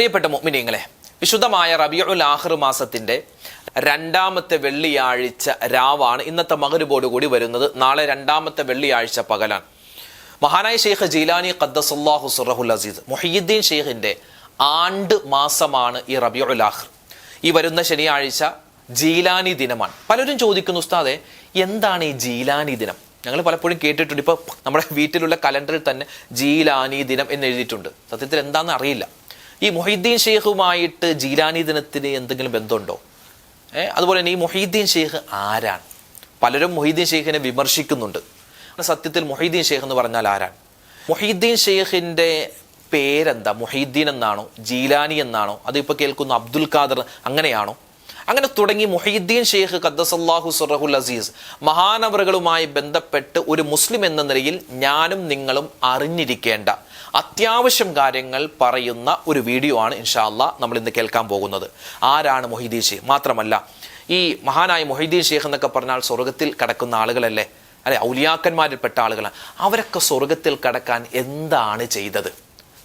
പ്രിയപ്പെട്ട മുഅ്മിനീങ്ങളെ വിശുദ്ധമായ റബിയുൽ ആഹിർ മാസത്തിന്റെ രണ്ടാമത്തെ വെള്ളിയാഴ്ച രാവാണ് ഇന്നത്തെ മകരുപോട് കൂടി വരുന്നത്. നാളെ രണ്ടാമത്തെ വെള്ളിയാഴ്ച പകലാണ്. മഹാനായ ഷെയ്ഖ് ജീലാനി ഖദ്ദസുല്ലാഹു സുറഹുൽ അസീസ് മുഹീദ്ദീൻ ഷെയ്ഖിന്റെ ആണ്ട് മാസമാണ് ഈ റബിയുൽ ആഹ്ർ ഈ വരുന്ന ശനിയാഴ്ച ജീലാനി ദിനമാണ്. പലരും ചോദിക്കുന്നു ഉസ്താദെ എന്താണ് ഈ ജീലാനി ദിനം? ഞങ്ങൾ പലപ്പോഴും കേട്ടിട്ടുണ്ട്. ഇപ്പോൾ നമ്മുടെ വീട്ടിലുള്ള കലണ്ടറിൽ തന്നെ ജീലാനി ദിനം എന്ന് എഴുതിയിട്ടുണ്ട്. സത്യത്തിൽ എന്താണെന്ന് അറിയില്ല. ഈ മൊഹീദ്ദീൻ ഷെയ്ഖുമായിട്ട് ജീലാനി ദിനത്തിന് എന്തെങ്കിലും ബന്ധമുണ്ടോ? ഏ അതുപോലെ തന്നെ ഈ മൊഹീദ്ദീൻ ഷെയ്ഖ് ആരാണ്? പലരും മൊഹീദ്ദീൻ ഷെയ്ഖിനെ വിമർശിക്കുന്നുണ്ട്. സത്യത്തിൽ മൊഹീദ്ദീൻ ഷെയ്ഖ് എന്ന് പറഞ്ഞാൽ ആരാണ്? മൊഹീദ്ദീൻ ഷെയ്ഖിന്റെ പേരെന്താ? മൊഹീദ്ദീൻ എന്നാണോ? ജീലാനി എന്നാണോ? അതിപ്പോൾ കേൾക്കുന്ന അബ്ദുൽ ഖാദർ അങ്ങനെയാണോ? അങ്ങനെ തുടങ്ങി മൊഹീദ്ദീൻ ഷെയ്ഖ് ഖദ്ദസല്ലാഹു സുറഹുൽ അസീസ് മഹാനവറുകളുമായി ബന്ധപ്പെട്ട് ഒരു മുസ്ലിം എന്ന നിലയിൽ ഞാനും നിങ്ങളും അറിഞ്ഞിരിക്കേണ്ട അത്യാവശ്യം കാര്യങ്ങൾ പറയുന്ന ഒരു വീഡിയോ ആണ് ഇൻഷാല്ല നമ്മൾ ഇന്ന് കേൾക്കാൻ പോകുന്നത്. ആരാണ് മൊഹീദ്ദീൻ ഷെയ്ഖ്? മാത്രമല്ല ഈ മഹാനായ മൊഹീദ്ദീൻ ഷെയ്ഖ് എന്നൊക്കെ പറഞ്ഞാൽ സ്വർഗത്തിൽ കടക്കുന്ന ആളുകളല്ലേ? അല്ലെ ഔലിയാക്കന്മാരിൽപ്പെട്ട ആളുകളാണ്. അവരൊക്കെ സ്വർഗത്തിൽ കടക്കാൻ എന്താണ് ചെയ്തത്?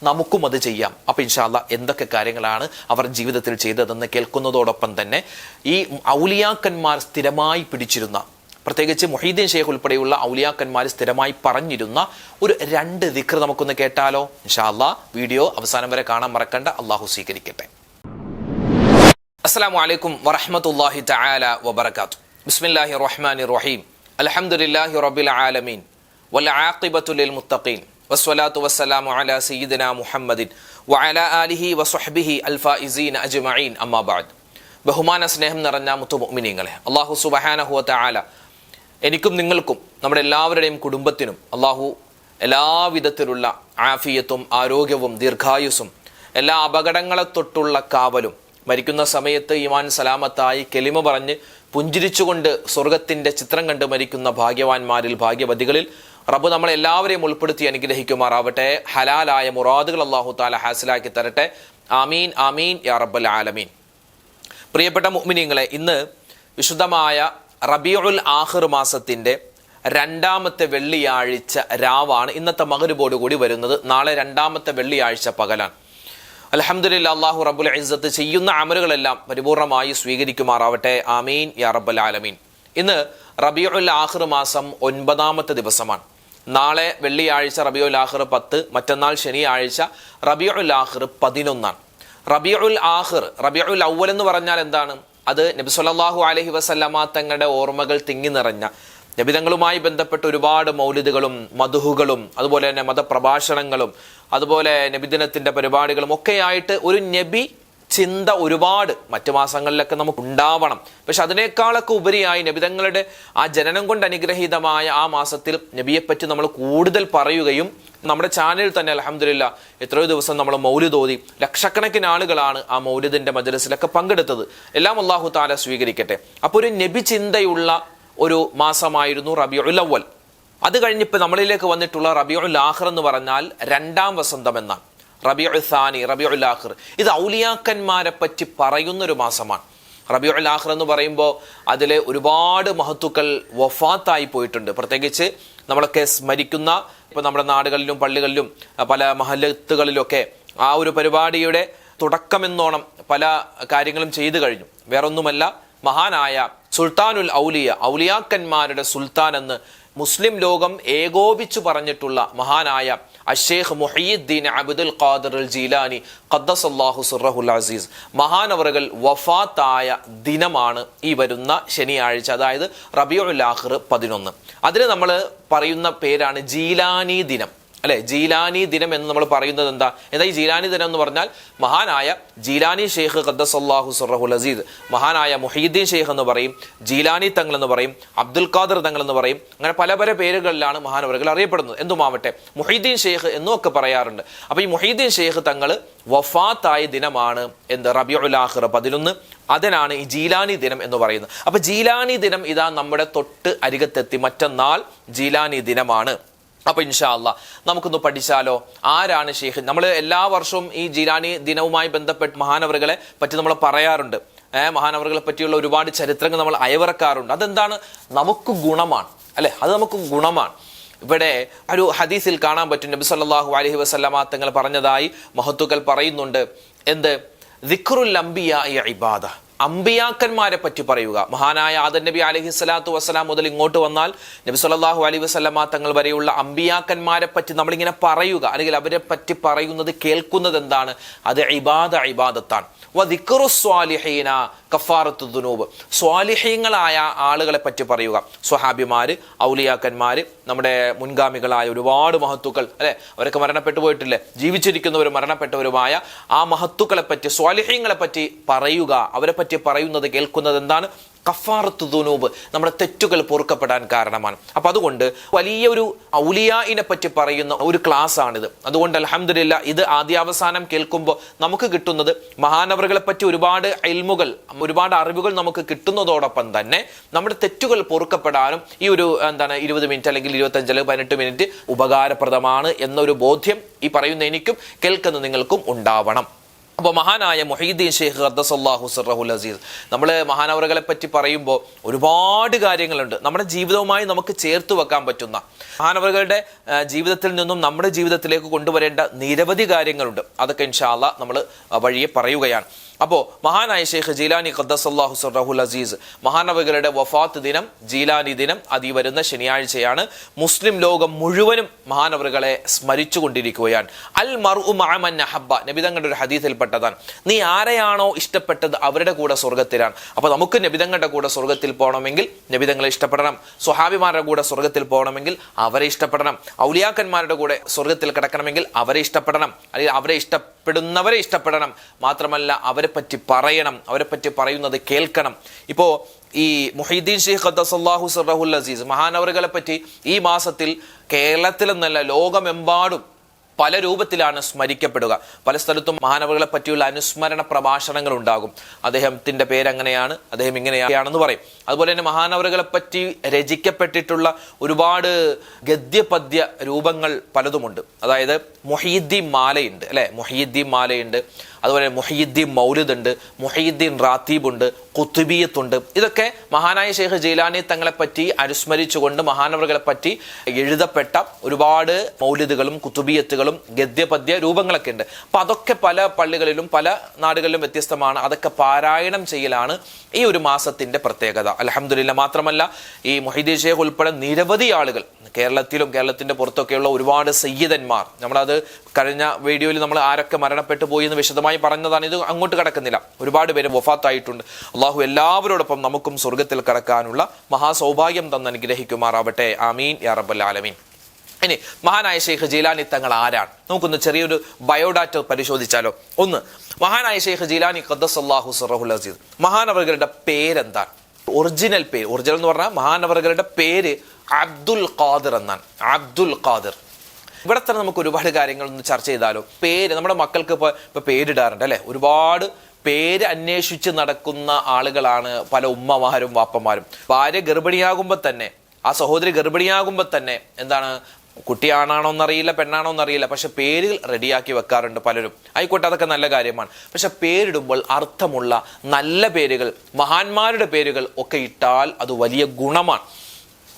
നമുക്കും അത് ചെയ്യാം. അപ്പൊ ഇൻഷാല്ല എന്തൊക്കെ കാര്യങ്ങളാണ് അവർ ജീവിതത്തിൽ ചെയ്തതെന്ന് കേൾക്കുന്നതോടൊപ്പം തന്നെ ഈ ഔലിയാക്കന്മാർ സ്ഥിരമായി പിടിച്ചിരുന്ന പ്രത്യേകിച്ച് മൊഹീദ്ദീൻ ഷെയ്ഖ് ഉൾപ്പെടെയുള്ള ഔലിയാക്കന്മാർ സ്ഥിരമായി പറഞ്ഞിരുന്ന ഒരു രണ്ട് ദിക്ർ നമുക്കൊന്ന് കേട്ടാലോ? ഇൻഷാല്ല വീഡിയോ അവസാനം വരെ കാണാൻ മറക്കണ്ട. അള്ളാഹു സ്വീകരിക്കട്ടെ. അസ്സലാമു വലൈക്കും വറഹ്മത്തുള്ളാഹി തആല വബർക്കാത്തു ബിസ്മില്ലാഹി റഹ്മാൻ റഹീം. അലഹമുല്ലാഹി റബ്ബിൽ ആലമീൻ. വൽ ആഖിബത്തു ലിൽ മുത്തഖീൻ. വസ്സലാത്തു വസ്സലാമു അലാ സയ്യിദിനാ മുഹമ്മദിൻ വഅലാ ആലിഹി വസ്വഹ്ബിഹി അൽ ഫായിസീൻ അജ്മഈൻ. അമ്മാ ബഅദ്. ബഹുമാന സ്നേഹം നിറഞ്ഞ മുത്തു അള്ളാഹു അല്ലാഹു സുബ്ഹാനഹു വ തആല എനിക്കും നിങ്ങൾക്കും നമ്മുടെ എല്ലാവരുടെയും കുടുംബത്തിനും അള്ളാഹു എല്ലാവിധത്തിലുള്ള ആഫിയത്തും ആരോഗ്യവും ദീർഘായുസ്സും എല്ലാ അപകടങ്ങളെ തൊട്ടുള്ള കാവലും മരിക്കുന്ന സമയത്ത് ഇമാൻ സലാമത്തായി കെലിമ പറഞ്ഞ് പുഞ്ചിരിച്ചുകൊണ്ട് സ്വർഗത്തിന്റെ ചിത്രം കണ്ട് മരിക്കുന്ന ഭാഗ്യവാന്മാരിൽ ഭാഗ്യവതികളിൽ റബ്ബ് നമ്മളെ എല്ലാവരെയും ഉൾപ്പെടുത്തി അനുഗ്രഹിക്കുമാറാവട്ടെ. ഹലാലായ മുറാദുകൾ അള്ളാഹു താല ഹാസിലാക്കി തരട്ടെ. ആമീൻ ആമീൻ യാ റബ്ബൽ ആലമീൻ. പ്രിയപ്പെട്ട മുഅ്മിനീങ്ങളെ ഇന്ന് വിശുദ്ധമായ റബിയുൽ ആഹിർ മാസത്തിന്റെ രണ്ടാമത്തെ വെള്ളിയാഴ്ച രാവാണ്. ഇന്നത്തെ മകരുബോട് കൂടി വരുന്നത്. നാളെ രണ്ടാമത്തെ വെള്ളിയാഴ്ച പകലാണ്. അലഹമുല്ല അള്ളാഹു റബുൽ ഇസ്സത്ത് ചെയ്യുന്ന അമലുകളെല്ലാം പരിപൂർണമായി സ്വീകരിക്കുമാറാവട്ടെ. ആമീൻ. യാ റബ്ബൽ ആലമീൻ. ഇന്ന് റബിയുൽ ആഹിർ മാസം ഒൻപതാമത്തെ ദിവസമാണ്. നാളെ വെള്ളിയാഴ്ച റബിയുൽ ആഹിർ പത്ത് മറ്റന്നാൾ ശനിയാഴ്ച റബിയുൽ ആഹിർ പതിനൊന്നാണ്. റബിയുൽ ആഹിർ റബിയുൽ അവൽ എന്ന് പറഞ്ഞാൽ എന്താണ്? അത് നബി സല്ലല്ലാഹു അലൈഹി വസല്ലമ തങ്ങളുടെ ഓർമ്മകൾ തിങ്ങി നിറഞ്ഞ നബിതങ്ങളുമായി ബന്ധപ്പെട്ട് ഒരുപാട് മൗലിദുകളും മധുഹുകളും അതുപോലെ തന്നെ മതപ്രഭാഷണങ്ങളും അതുപോലെ നബിദിനത്തിന്റെ പരിപാടികളും ഒക്കെയായിട്ട് ഒരു നബി ചിന്ത ഒരുപാട് മറ്റു മാസങ്ങളിലൊക്കെ നമുക്ക് ഉണ്ടാവണം. പക്ഷെ അതിനേക്കാളൊക്കെ ഉപരിയായി നബിതങ്ങളുടെ ആ ജനനം കൊണ്ട് അനുഗ്രഹീതമായ ആ മാസത്തിൽ നബിയെപ്പറ്റി നമ്മൾ കൂടുതൽ പറയുകയും നമ്മുടെ ചാനലിൽ തന്നെ അലഹമില്ല എത്രയോ ദിവസം നമ്മൾ മൗലിദ് ഓതി ലക്ഷക്കണക്കിന് ആളുകളാണ് ആ മൗലിദിന്റെ മജലസിലൊക്കെ പങ്കെടുത്തത്. എല്ലാം അള്ളാഹു താല സ്വീകരിക്കട്ടെ. അപ്പോൾ ഒരു നബി ചിന്തയുള്ള ഒരു മാസമായിരുന്നു റബിയുൽ അവൽ അത് കഴിഞ്ഞിപ്പോൾ നമ്മളിലേക്ക് വന്നിട്ടുള്ള റബിയുൽ ആഹർ എന്ന് പറഞ്ഞാൽ രണ്ടാം വസന്തം എന്നാണ്. റബിയുൽ സാനി റബിയുൽ ആഖിർ. ഇത് ഔലിയാക്കന്മാരെ പറ്റി പറയുന്നൊരു മാസമാണ്. റബിയുൽ ആഖിർ എന്ന് പറയുമ്പോൾ അതിലെ ഒരുപാട് മഹത്തുക്കൾ വഫാത്തായി പോയിട്ടുണ്ട്. പ്രത്യേകിച്ച് നമ്മളൊക്കെ സ്മരിക്കുന്ന ഇപ്പോൾ നമ്മുടെ നാടുകളിലും പള്ളികളിലും പല മഹലത്തുകളിലൊക്കെ ആ ഒരു പരിപാടിയുടെ തുടക്കമെന്നോണം പല കാര്യങ്ങളും ചെയ്തു കഴിഞ്ഞു. വേറൊന്നുമല്ല മഹാനായ സുൽത്താനുൽ ഔലിയ ഔലിയാക്കന്മാരുടെ സുൽത്താൻ എന്ന് മുസ്ലിം ലോകം ഏകോപിച്ചു പറഞ്ഞിട്ടുള്ള മഹാനായ അഷേഖ് മുഹീദ്ദീൻ അബ്ദുൽ ഖാദർ അൽ ജീലാനി ഖദ്ദസല്ലാഹു സുറഹുൽ അസീസ്. മഹാനവറുകൾ വഫാത്തായ ദിനമാണ് ഈ വരുന്ന ശനിയാഴ്ച അതായത് റബിയുൽ ആഖിർ പതിനൊന്ന്. അതിന് നമ്മൾ പറയുന്ന പേരാണ് ജീലാനി ദിനം. അല്ലെ ജീലാനി ദിനം എന്ന് നമ്മൾ പറയുന്നത് എന്താ? എന്താ ഈ ജീലാനി ദിനം എന്ന് പറഞ്ഞാൽ മഹാനായ ജീലാനി ഷെയ്ഖ് ഖദ്ദസല്ലാഹു സുറഹുൽ അസീദ് മഹാനായ മുഹീദ്ദീൻ ഷെയ്ഖ് എന്ന് പറയും ജീലാനി തങ്ങൾ എന്ന് പറയും അബ്ദുൽ ഖാദർ തങ്ങൾ എന്ന് പറയും അങ്ങനെ പല പല പേരുകളിലാണ് മഹാനവറുകൾ അറിയപ്പെടുന്നത്. എന്തുമാവട്ടെ മുഹീദ്ദീൻ ഷെയ്ഖ് എന്നൊക്കെ പറയാറുണ്ട്. അപ്പൊ ഈ മുഹീദ്ദീൻ ഷെയ്ഖ് തങ്ങൾ വഫാത്തായ ദിനമാണ് എന്ത്? റബിയുൽ ആഖിർ പതിനൊന്ന്. അതിനാണ് ഈ ജീലാനി ദിനം എന്ന് പറയുന്നത്. അപ്പൊ ജീലാനി ദിനം ഇതാ നമ്മുടെ തൊട്ട് അരികത്തെത്തി മറ്റന്നാൾ ജീലാനി ദിനമാണ്. അപ്പൊ ഇൻഷാ അല്ല നമുക്കൊന്ന് പഠിച്ചാലോ? ആരാണ് ഷെയ്ഖ് നമ്മൾ എല്ലാ വർഷവും ഈ ജീലാനി ദിനവുമായി ബന്ധപ്പെട്ട് മഹാനവറുകളെ പറ്റി നമ്മൾ പറയാറുണ്ട്. ഏഹ് മഹാനവറുകളെ പറ്റിയുള്ള ഒരുപാട് ചരിത്രങ്ങൾ നമ്മൾ അയവിറക്കാറുണ്ട്. അതെന്താണ്? നമുക്ക് ഗുണമാണ്. അല്ലെ? അത് നമുക്ക് ഗുണമാണ്. ഇവിടെ ഒരു ഹദീസിൽ കാണാൻ പറ്റും. നബി സല്ലാഹു അലഹി വസ്ലാമ തങ്ങൾ പറഞ്ഞതായി മഹത്തുക്കൾ പറയുന്നുണ്ട്. എന്ത്? ദിക്റുൽ അംബിയ ഇബാദ. അമ്പിയാക്കന്മാരെ പറ്റി പറയുക. മഹാനായ ആദൻ നബി അലഹി സ്വലാത്തു വസ്സലാം മുതൽ ഇങ്ങോട്ട് വന്നാൽ നബി സല്ലല്ലാഹു അലൈഹി വസല്ലമ തങ്ങൾ വരെയുള്ള അമ്പിയാക്കന്മാരെ പറ്റി നമ്മളിങ്ങനെ പറയുക അല്ലെങ്കിൽ അവരെ പറ്റി പറയുന്നത് കേൾക്കുന്നത് എന്താണ്? അത് ഇബാദ ഇബാദത്താണ്. സ്വാലിഹീന കഫാറത്തു സ്വാലിഹീങ്ങളായ ആളുകളെ പറ്റി പറയുക. സ്വഹാബിമാര് ഔലിയാക്കന്മാര് നമ്മുടെ മുൻഗാമികളായ ഒരുപാട് മഹത്തുക്കൾ അല്ലെ? അവരൊക്കെ മരണപ്പെട്ടു പോയിട്ടില്ലേ? ജീവിച്ചിരിക്കുന്നവരും മരണപ്പെട്ടവരുമായ ആ മഹത്തുക്കളെ പറ്റി സ്വാലിഹീങ്ങളെ പറ്റി പറയുക അവരെ പറ്റി പറയുന്നത് കേൾക്കുന്നത് എന്താണ്? കഫാറത്ത് ദുനൂബ് നമ്മുടെ തെറ്റുകൾ പൊറുക്കപ്പെടാൻ കാരണമാണ്. അപ്പൊ അതുകൊണ്ട് വലിയൊരു ഔലിയായിനെ പറ്റി പറയുന്ന ഒരു ക്ലാസ് ആണിത് അതുകൊണ്ട് അലഹമില്ല ഇത് ആദ്യാവസാനം കേൾക്കുമ്പോൾ നമുക്ക് കിട്ടുന്നത് മഹാനവറുകളെ പറ്റി ഒരുപാട് അയൽമുകൾ ഒരുപാട് അറിവുകൾ നമുക്ക് കിട്ടുന്നതോടൊപ്പം തന്നെ നമ്മുടെ തെറ്റുകൾ പൊറുക്കപ്പെടാനും ഈ ഒരു എന്താണ് ഇരുപത് മിനിറ്റ് അല്ലെങ്കിൽ ഇരുപത്തഞ്ച് അല്ലെങ്കിൽ പതിനെട്ട് മിനിറ്റ് ഉപകാരപ്രദമാണ് എന്നൊരു ബോധ്യം ഈ പറയുന്ന എനിക്കും കേൾക്കുന്ന നിങ്ങൾക്കും ഉണ്ടാവണം. അപ്പോൾ മഹാനായ മൊഹീദ്ദീൻ ഷെയ്ഖ് ഖദ്ദസല്ലാഹു സിറഹുൽ അസീസ്. നമ്മൾ മഹാനവറുകളെ പറ്റി പറയുമ്പോൾ ഒരുപാട് കാര്യങ്ങളുണ്ട്. നമ്മുടെ ജീവിതവുമായി നമുക്ക് ചേർത്ത് വെക്കാൻ പറ്റുന്ന. മഹാനവറുകളുടെ ജീവിതത്തിൽ നിന്നും നമ്മുടെ ജീവിതത്തിലേക്ക് കൊണ്ടുവരേണ്ട നിരവധി കാര്യങ്ങളുണ്ട്. അതൊക്കെ ഇൻഷാല്ല നമ്മൾ വഴിയെ പറയുകയാണ്. അപ്പോൾ മഹാനായ ഷെയ്ഖ് ജീലാനി ഖദ്ദസല്ലാഹു സിറഹുൽ അസീസ് മഹാനവകളുടെ വഫാത്ത് ദിനം ജീലാനി ദിനം അത് വരുന്ന ശനിയാഴ്ചയാണ് മുസ്ലിം ലോകം മുഴുവനും മഹാനവറുകളെ സ്മരിച്ചു കൊണ്ടിരിക്കുകയാണ് അൽ മർഉ മഅമൻ നബി നബിതങ്ങളുടെ ഒരു ഹദീസിൽപ്പെട്ടതാണ്. നീ ആരെയാണോ ഇഷ്ടപ്പെട്ടത് അവരുടെ കൂടെ സ്വർഗത്തിലാണ് അപ്പോൾ നമുക്ക് നബിതങ്ങളുടെ കൂടെ സ്വർഗത്തിൽ പോകണമെങ്കിൽ നബിതങ്ങളെ ഇഷ്ടപ്പെടണം. സ്വഹാബിമാരുടെ കൂടെ സ്വർഗത്തിൽ പോകണമെങ്കിൽ അവരെ ഇഷ്ടപ്പെടണം. ഔലിയാക്കന്മാരുടെ കൂടെ സ്വർഗത്തിൽ കിടക്കണമെങ്കിൽ അവരെ ഇഷ്ടപ്പെടണം. അല്ലെങ്കിൽ അവരെ ഇഷ്ടപ്പെടുന്നവരെ ഇഷ്ടപ്പെടണം. മാത്രമല്ല അവരെ പറ്റി പറയണം അവരെ പറ്റി പറയുന്നത് കേൾക്കണം. ഇപ്പോ ഈ മുഹീദ്ദീൻ ഷെയ്ഖ് ഖദ്ദസല്ലാഹു സിറഹുൽ അസീസ് മഹാനവറുകളെ പറ്റി ഈ മാസത്തിൽ കേരളത്തിലെന്നല്ല ലോകമെമ്പാടും പല രൂപത്തിലാണ് സ്മരിക്കപ്പെടുക. പല സ്ഥലത്തും മഹാനവറുകളെ പറ്റിയുള്ള അനുസ്മരണ പ്രഭാഷണങ്ങൾ ഉണ്ടാകും അദ്ദേഹത്തിന്റെ പേരങ്ങനെയാണ് അദ്ദേഹം ഇങ്ങനെയാണെന്ന് പറയും. അതുപോലെ തന്നെ മഹാനവറുകളെ പറ്റി രചിക്കപ്പെട്ടിട്ടുള്ള ഒരുപാട് ഗദ്യപദ്യ രൂപങ്ങൾ പലതുമുണ്ട്. അതായത് മൊഹീദ്ദീൻ മാലയുണ്ട് അല്ലെ? മൊഹീദ്ദീൻ മാലയുണ്ട്. അതുപോലെ മുഹീദ്ദീൻ മൗലിദ് ഉണ്ട് മുഹീദ്ദീൻ റാത്തീബ് ഉണ്ട് കുത്തുബിയത്തുണ്ട് ഇതൊക്കെ മഹാനായ ഷെയ്ഖ് ജയിലാനി തങ്ങളെ പറ്റി അനുസ്മരിച്ചുകൊണ്ട് മഹാനവറുകളെ പറ്റി എഴുതപ്പെട്ട ഒരുപാട് മൗലിദുകളും കുത്തുബിയത്തുകളും ഗദ്യപദ്യ രൂപങ്ങളൊക്കെ ഉണ്ട് അപ്പൊ അതൊക്കെ പല പള്ളികളിലും പല നാടുകളിലും വ്യത്യസ്തമാണ്. അതൊക്കെ പാരായണം ചെയ്യലാണ് ഈ ഒരു മാസത്തിന്റെ പ്രത്യേകത. അലഹമില്ല മാത്രമല്ല ഈ മൊഹീദ്ദീൻ ഷെയ്ഖ് ഉൾപ്പെടെ നിരവധി ആളുകൾ കേരളത്തിലും കേരളത്തിന്റെ പുറത്തൊക്കെയുള്ള ഒരുപാട് സയ്യിദന്മാർ നമ്മളത് കഴിഞ്ഞ വീഡിയോയിൽ നമ്മൾ ആരൊക്കെ മരണപ്പെട്ടു പോയി എന്ന് വിശദമായി പറഞ്ഞതാണ്. ഇത് അങ്ങോട്ട് കിടക്കുന്നില്ല. ഒരുപാട് പേര് വഫാത്തായിട്ടുണ്ട്. അള്ളാഹു എല്ലാവരോടൊപ്പം നമുക്കും സ്വർഗത്തിൽ കടക്കാനുള്ള മഹാസൗഭാഗ്യം തന്ന് അനുഗ്രഹിക്കുമാറാവട്ടെ. ആമീൻ. യാ റബ്ബൽ ആലമീൻ. ഇനി മഹാനായ ഷെയ്ഖ് ജീലാനി തങ്ങൾ ആരാണ്? നമുക്കൊന്ന് ചെറിയൊരു ബയോഡാറ്റ പരിശോധിച്ചാലോ? ഒന്ന് മഹാനായ ഷെയ്ഖ് ജീലാനി ഖദ്ദസല്ലാഹു സറഹുൽ അസീദ് മഹാനവറുകളുടെ പേരെന്താണ്? ഒറിജിനൽ പേര്. ഒറിജിനൽ എന്ന് പറഞ്ഞാൽ മഹാനവറുകളുടെ പേര് അബ്ദുൽ ഖാദിർ എന്നാണ്. അബ്ദുൽ ഖാദിർ. ഇവിടെ തന്നെ നമുക്ക് ഒരുപാട് കാര്യങ്ങൾ ഒന്ന് ചർച്ച ചെയ്താലോ? പേര് നമ്മുടെ മക്കൾക്ക് ഇപ്പോൾ ഇപ്പോൾ പേരിടാറുണ്ട് അല്ലേ? ഒരുപാട് പേര് അന്വേഷിച്ച് നടക്കുന്ന ആളുകളാണ് പല ഉമ്മമാരും വാപ്പമാരും ഭാര്യ ഗർഭിണിയാകുമ്പോൾ തന്നെ ആ സഹോദരി ഗർഭിണിയാകുമ്പോൾ തന്നെ എന്താണ് കുട്ടിയാണാണോ എന്നറിയില്ല പെണ്ണാണോ എന്നറിയില്ല പക്ഷെ പേരുകൾ റെഡിയാക്കി വെക്കാറുണ്ട് പലരും. ആയിക്കോട്ടെ അതൊക്കെ നല്ല കാര്യമാണ്. പക്ഷെ പേരിടുമ്പോൾ അർത്ഥമുള്ള നല്ല പേരുകൾ മഹാന്മാരുടെ പേരുകൾ ഒക്കെ ഇട്ടാൽ അത് വലിയ ഗുണമാണ്.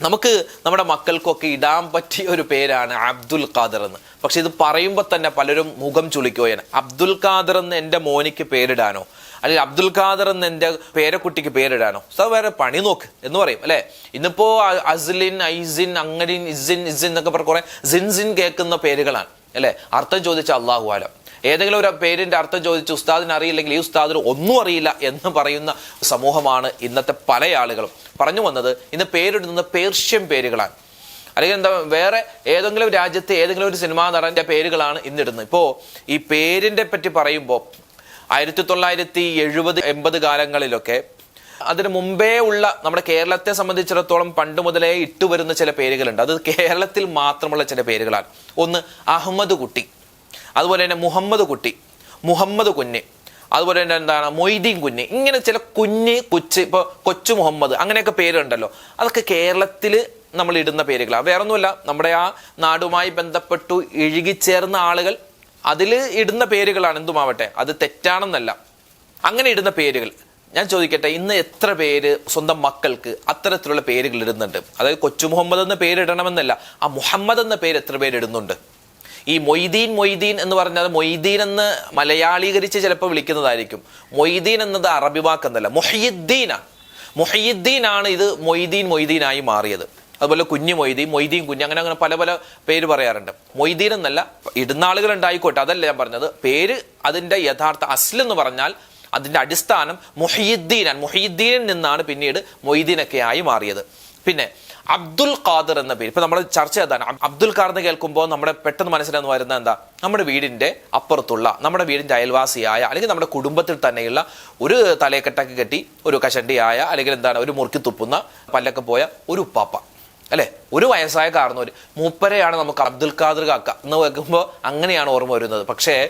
നമുക്ക് നമ്മുടെ മക്കൾക്കൊക്കെ ഇടാൻ പറ്റിയ ഒരു പേരാണ് അബ്ദുൽ ഖാദർ എന്ന്. പക്ഷെ ഇത് പറയുമ്പോൾ തന്നെ പലരും മുഖം ചുളിക്കുകയാണ്. അബ്ദുൽ ഖാദർ എന്ന് എന്റെ മോനിക്ക് പേരിടാനോ? അല്ലെങ്കിൽ അബ്ദുൽ ഖാദർ എന്ന് എന്റെ പേരക്കുട്ടിക്ക് പേരിടാനോ? സോ വേറെ പണി നോക്ക് എന്ന് പറയും അല്ലേ? ഇന്നിപ്പോ അസ്ലിൻ ഐസിൻ അങ്ങനിൻ ഇസിൻ ഇസിൻ എന്നൊക്കെ പറഞ്ഞ കുറെ സിൻസിൻ കേൾക്കുന്ന പേരുകളാണ് അല്ലേ? അർത്ഥം ചോദിച്ച അള്ളാഹു ആലം. ഏതെങ്കിലും ഒരു പേരിന്റെ അർത്ഥം ചോദിച്ച് ഉസ്താദിന് അറിയില്ലെങ്കിൽ ഈ ഉസ്താദിന് ഒന്നും അറിയില്ല എന്ന് പറയുന്ന സമൂഹമാണ് ഇന്നത്തെ പല ആളുകളും. പറഞ്ഞു വന്നത് ഇന്ന് പേരിടുന്നത് പേർഷ്യൻ പേരുകളാണ്. അല്ലെങ്കിൽ എന്താ വേറെ ഏതെങ്കിലും രാജ്യത്തെ ഏതെങ്കിലും ഒരു സിനിമാ നടന്റെ പേരുകളാണ് ഇന്നിടുന്നത്. ഇപ്പോൾ ഈ പേരിന്റെ പറ്റി പറയുമ്പോൾ ആയിരത്തി തൊള്ളായിരത്തി എഴുപത് എൺപത് കാലങ്ങളിലൊക്കെ അതിന് മുമ്പേ ഉള്ള നമ്മുടെ കേരളത്തെ സംബന്ധിച്ചിടത്തോളം പണ്ട് മുതലേ ഇട്ടുവരുന്ന ചില പേരുകളുണ്ട്. അത് കേരളത്തിൽ മാത്രമുള്ള ചില പേരുകളാണ്. ഒന്ന് അഹമ്മദ് കുട്ടി. അതുപോലെ തന്നെ മുഹമ്മദ് കുട്ടി മുഹമ്മദ് കുഞ്ഞ്. അതുപോലെ തന്നെ എന്താണ് മൊയ്തീൻ കുഞ്ഞ്. ഇങ്ങനെ ചില കുഞ്ഞ് കൊച്ച് ഇപ്പോൾ കൊച്ചു മുഹമ്മദ് അങ്ങനെയൊക്കെ പേരുണ്ടല്ലോ. അതൊക്കെ കേരളത്തിൽ നമ്മൾ ഇടുന്ന പേരുകളാണ് വേറെ ഒന്നുമല്ല നമ്മുടെ ആ നാടുമായി ബന്ധപ്പെട്ടു ഇഴുകിച്ചേർന്ന ആളുകൾ അതിൽ ഇടുന്ന പേരുകളാണ് എന്തുമാവട്ടെ. അത് തെറ്റാണെന്നല്ല. അങ്ങനെ ഇടുന്ന പേരുകൾ. ഞാൻ ചോദിക്കട്ടെ ഇന്ന് എത്ര പേര് സ്വന്തം മക്കൾക്ക് അത്തരത്തിലുള്ള പേരുകൾ ഇടുന്നുണ്ട്? അതായത് കൊച്ചു മുഹമ്മദ് എന്ന പേരിടണമെന്നല്ല ആ മുഹമ്മദ് എന്ന പേര് എത്ര പേര് ഇടുന്നുണ്ട്? ഈ മൊയ്തീൻ മൊയ്തീൻ എന്ന് പറഞ്ഞാൽ മൊയ്തീൻ എന്ന് മലയാളീകരിച്ച് ചിലപ്പോൾ വിളിക്കുന്നതായിരിക്കും. മൊയ്തീൻ എന്നത് അറബി വാക്കെന്നല്ല. മൊഹീദ്ദീന മൊഹീദ്ദീൻ ആണ് ഇത് മൊയ്തീൻ മൊയ്തീനായി മാറിയത്. അതുപോലെ കുഞ്ഞു മൊയ്തീൻ മൊയ്തീൻ കുഞ്ഞ് അങ്ങനെ അങ്ങനെ പല പല പേര് പറയാറുണ്ട്. മൊയ്തീൻ എന്നല്ല ഇടുന്ന ആളുകൾ ഉണ്ടായിക്കോട്ടെ അതല്ല ഞാൻ പറഞ്ഞത്. പേര് അതിന്റെ യഥാർത്ഥ അസ്ൽ എന്ന് പറഞ്ഞാൽ അതിന്റെ അടിസ്ഥാനം മൊഹീദ്ദീനാണ് മൊഹീദ്ദീനിൽ നിന്നാണ് പിന്നീട് മൊയ്തീനൊക്കെ ആയി മാറിയത്. പിന്നെ അബ്ദുൽ ഖാദർ എന്ന പേര്. ഇപ്പൊ നമ്മൾ ചർച്ച ചെയ്താണ് അബ്ദുൽ ഖാദർ എന്ന് കേൾക്കുമ്പോൾ നമ്മുടെ പെട്ടെന്ന് മനസ്സിലെന്ന് വരുന്നത് എന്താ? നമ്മുടെ വീടിന്റെ അപ്പുറത്തുള്ള നമ്മുടെ വീടിന്റെ അയൽവാസിയായ അല്ലെങ്കിൽ നമ്മുടെ കുടുംബത്തിൽ തന്നെയുള്ള ഒരു തലയക്കെട്ടൊക്കെ കെട്ടി ഒരു കഷണ്ടിയായ അല്ലെങ്കിൽ എന്താണ് ഒരു മുറുക്കി തുപ്പുന്ന പല്ലൊക്കെ പോയ ഒരു ഉപ്പാപ്പ. അല്ലെ? ഒരു വയസ്സായ കാരണവർ മൂപ്പരെയാണ് നമുക്ക് അബ്ദുൽ ഖാദർ കാക്ക എന്ന് വെക്കുമ്പോൾ അങ്ങനെയാണ് ഓർമ്മ വരുന്നത്. പക്ഷേ